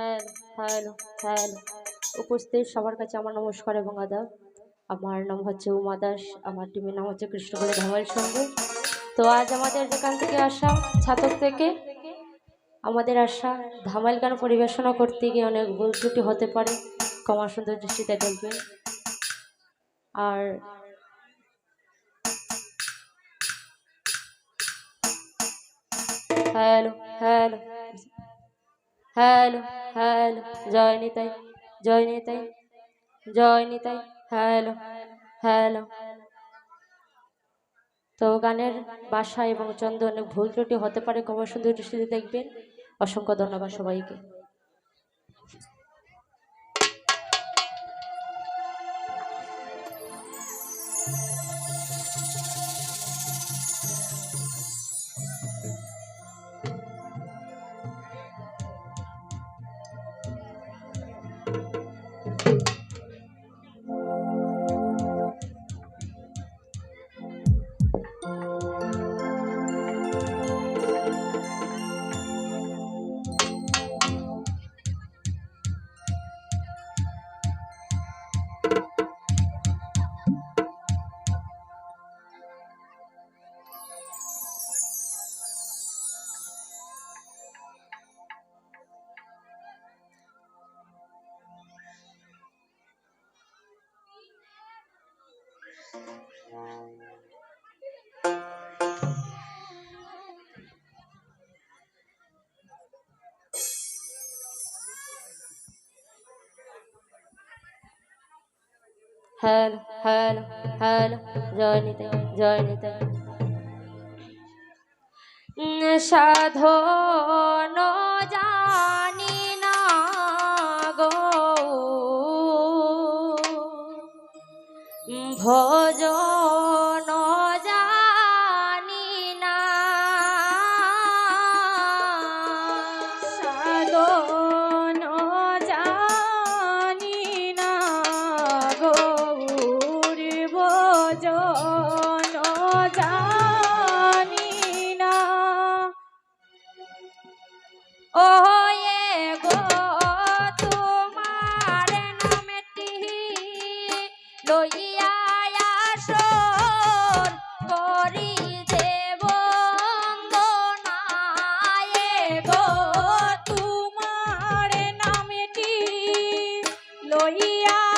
Hello hello hello. উপস্থিত সবার কাছে আমার নমস্কার এবং আদাব। আমার নাম হচ্ছে উমা দাস, আমার টিমের নাম হচ্ছে কৃষ্ণবলী ধামাইল সঙ্গ। তো আজ আমাদের যেখান থেকে আসা, ছাতক থেকে, আমাদের আশা ধামাইল গান পরিবেশনা করতে গিয়ে অনেক ভুল ত্রুটি হতে পারে, ক্ষমা সুন্দর দৃষ্টিতে দেখবেন। আর হ্যালো হ্যালো। হ্যালো হ্যালো, জয় নিতাই জয় নিতাই জয় নিতাই, হ্যালো হ্যালো। তো গানের বাসা এবং অনেক ভুল ত্রুটি হতে পারে কমর সুন্দর দৃষ্টিতে দেখবেন। অসংখ্য ধন্যবাদ সবাইকে। হ্যালো হ্যালো হ্যালো জয় নিতাই জয় নিতাই সাধন গো তোমার নামেটি লইয়া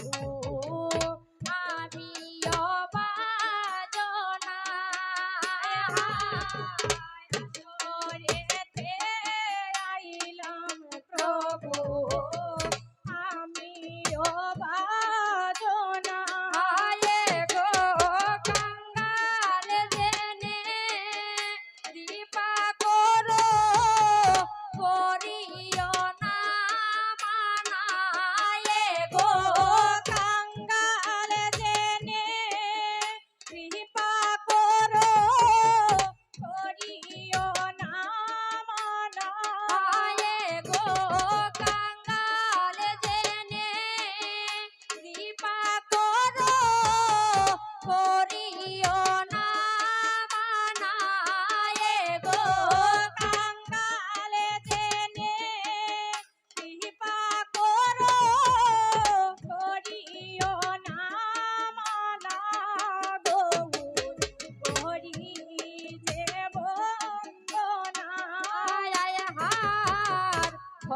আমি অবাজনা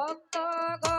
ভক্তগণ